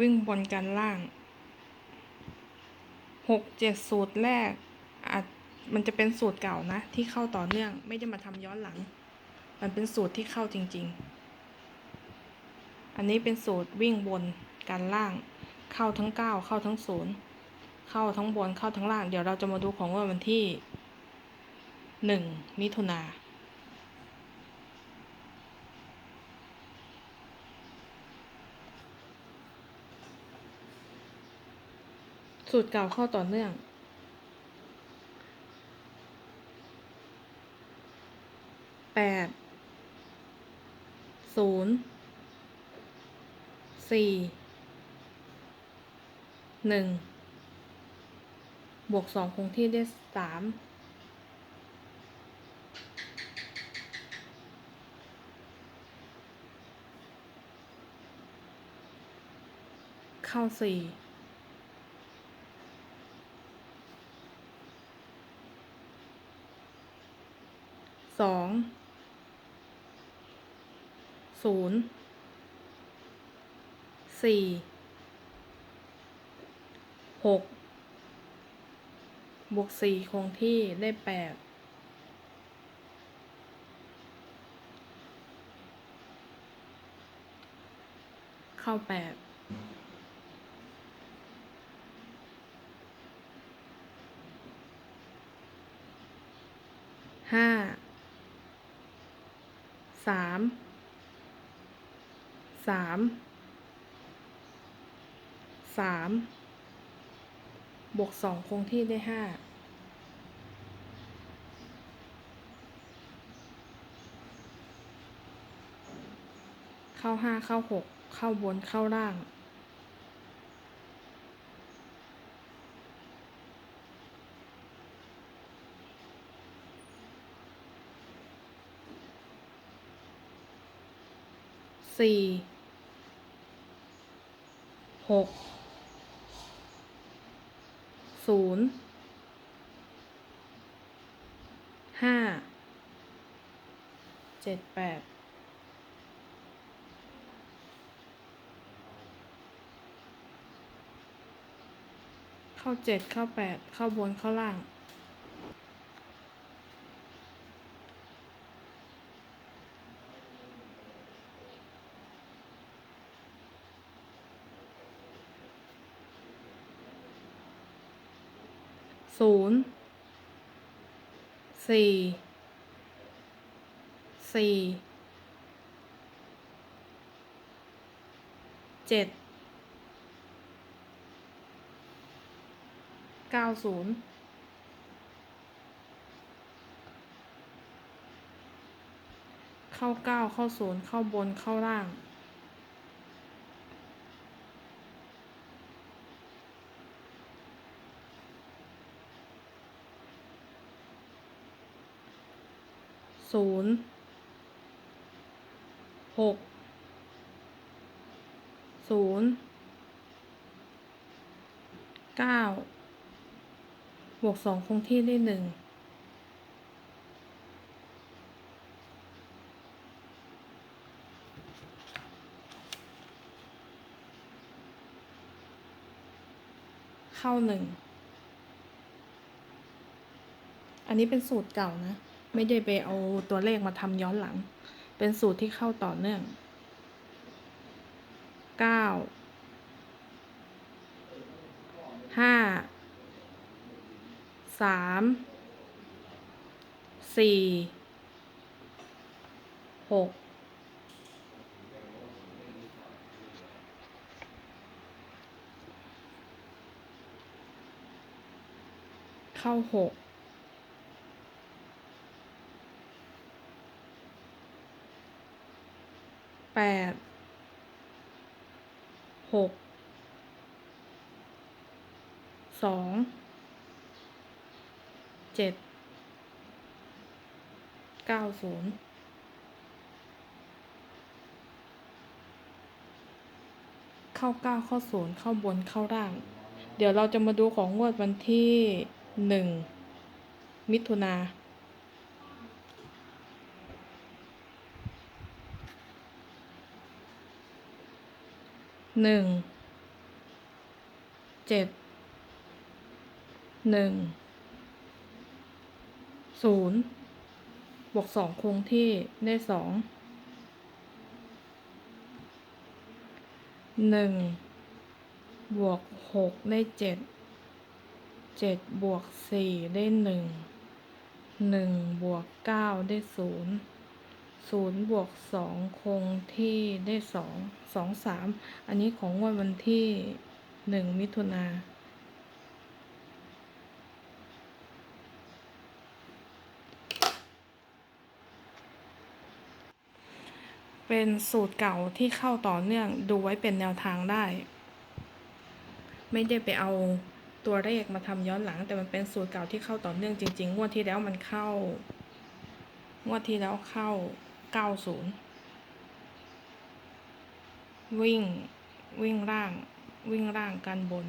วิ่งบนกันล่างหกเจ็ดสูตรแรกอาจมันจะเป็นสูตรเก่านะ ที่เข้าต่อเนื่อง ไม่ได้มาทำย้อนหลัง มันเป็นสูตรที่เข้าจริง ๆ อันนี้เป็นสูตรวิ่งบนกันล่าง เข้าทั้งเก้าเข้าทั้งศูนย์เข้าทั้งบนเข้าทั้งล่าง เดี๋ยวเราจะมาดูของวดวันที่หนึ่งมิถุนา สูตรเก่าเข้าต่อเนื่อง แปด ศูนย์ สี่ หนึ่ง บวกสองคงที่ได้สาม เข้าสี่ สองศูนย์สี่หกบวกสี่คงที่ได้แปดเข้าแปดห้า สามสามสามบวกสองคงที่ได้ห้าเข้าห้าเข้าหกเข้าบนเข้าล่าง สี่หกศูนย์ห้าเจ็ดแปดเข้าเจ็ดเข้าแปดเข้าบนเข้าล่าง ศูนย์สี่สี่เจ็ดเก้าศูนย์เข้าเก้าเข้าศูนย์เข้าบนเข้าล่าง ศูนย์หกศูนย์เก้าบวกสองคงที่ได้หนึ่งเข้าหนึ่ง อันนี้เป็นสูตรเก่านะ ไม่ได้ไปเอาตัวเลขมาทำย้อนหลัง เป็นสูตรที่เข้าต่อเนื่อง เก้า ห้า สาม สี่ หก เข้าหก แปดหกสองเจ็ดเก้าศูนย์เข้าเก้าเข้าศูนย์เข้าบนเข้าล่าง เดี๋ยวเราจะมาดูของงวดวันที่หนึ่งมิถุนา หนึ่งเจ็ดหนึ่งศูนย์บวกสองคงที่ได้สองหนึ่งบวกหกได้เจ็ดเจ็ดบวกสี่ได้หนึ่งหนึ่งบวกเก้าได้ศูนย์ ศูนย์บวกสองคงที่ได้สองสองสามอันนี้ของงวดวันที่หนึ่งมิถุนาเป็นสูตรเก่าที่เข้าต่อเนื่องดูไว้เป็นแนวทางได้ ไม่ได้ไปเอาตัวเลขมาทำย้อนหลัง แต่มันเป็นสูตรเก่าที่เข้าต่อเนื่องจริงๆงวดที่แล้วมันเข้างวดที่แล้วเข้า 90วิ่ง วิ่งล่าง วิ่งล่างกันบน